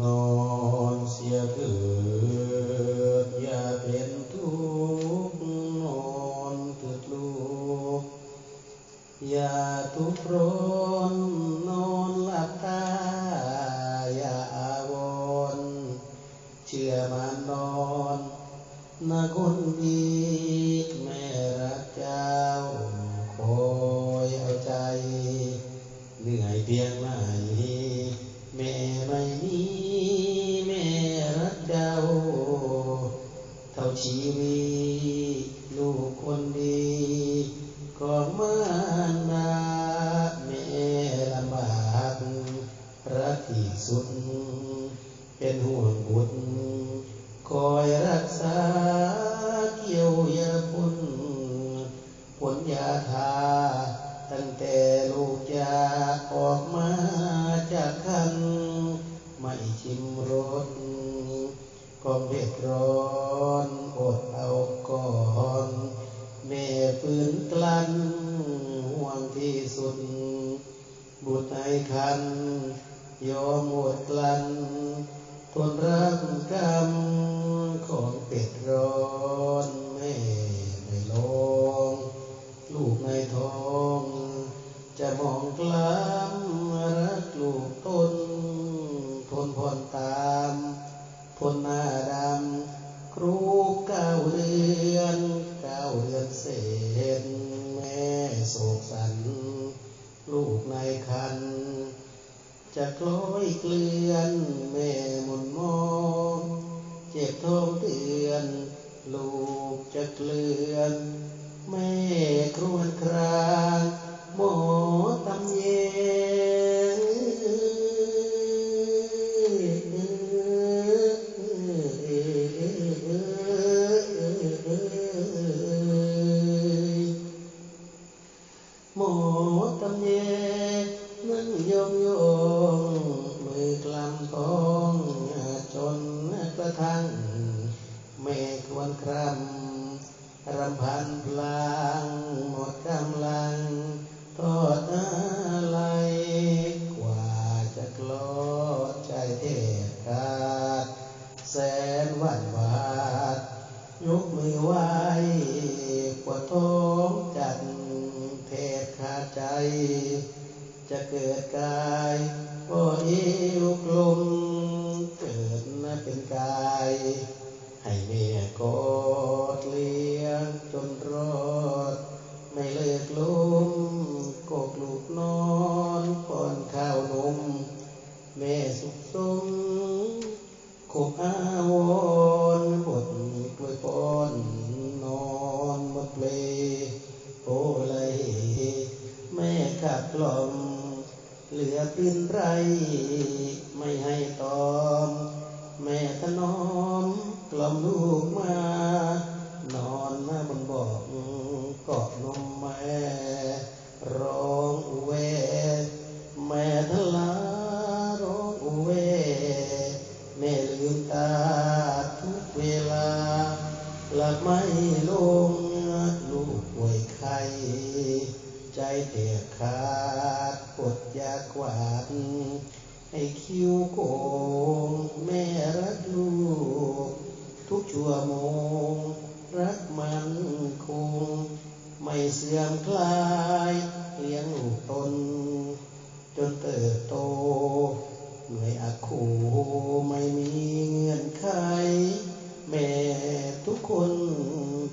นอนเสียเกิดอย่าเป็นทุกข์นอนเกิดลูกอย่าทุกข์ร้อนนอนหลับตาอย่าอาวรเชื่อมานอนนะคนดีี ลูกคนดีก็งมารดา ในคันยอมหมดลันทนรักกรรมของเป็ดรอ distinto. ใจ จะเกิดกายก็อีลุกลุ่มเกิดมาเป็นกาย ให้เมียก็ aí. ากดยากวาดไอคิวโกงแม่รักลูก ทุกชั่วโมง รักมันคง ไม่เสื่อมคลายเลี้ยงตน จนเติบโต หน่วยอาคูไม่มีเงื่อนไข แม่ทุกคน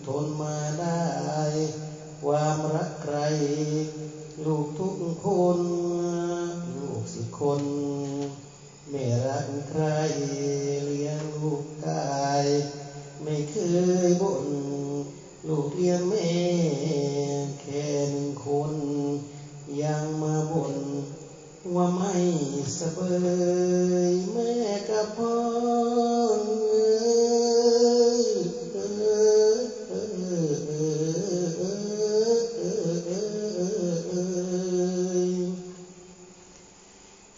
ทนมาได้ ความรักใคร ลูกทุกคน ลูกสิคน ไม่รักใคร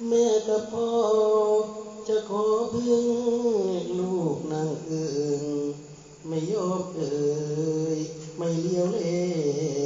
แม่กับพ่อจะขอพึ่งลูกนางอื่น ไม่ยอมเอ่ยไม่เลี้ยวเลย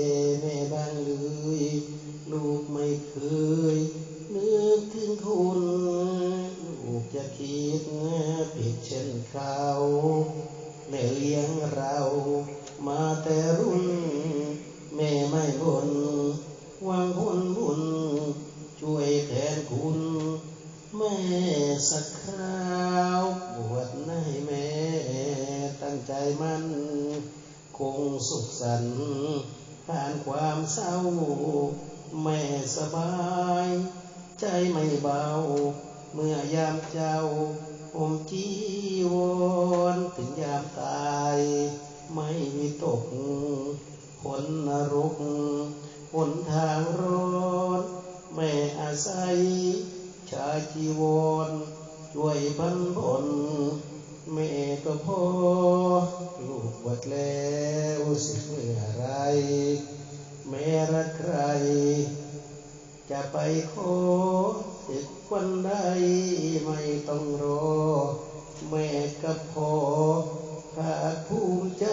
มัน คงสุขสันต์ผ่านความเศร้า แม่สบาย ใจไม่เบา เมื่อยามเจ้าอมจีวรถึงยามตาย ไม่มีตกผลนรกหนทางร้อนแม่อาศัยชาจีวรช่วยบรรพน แม่ก็พอลูกบวชแล้วสิเมื่อไร แม่รักใคร จะไปขอสิกวันใดไม่ต้องรอ แม่ก็บพ่อภาคภูมิใจ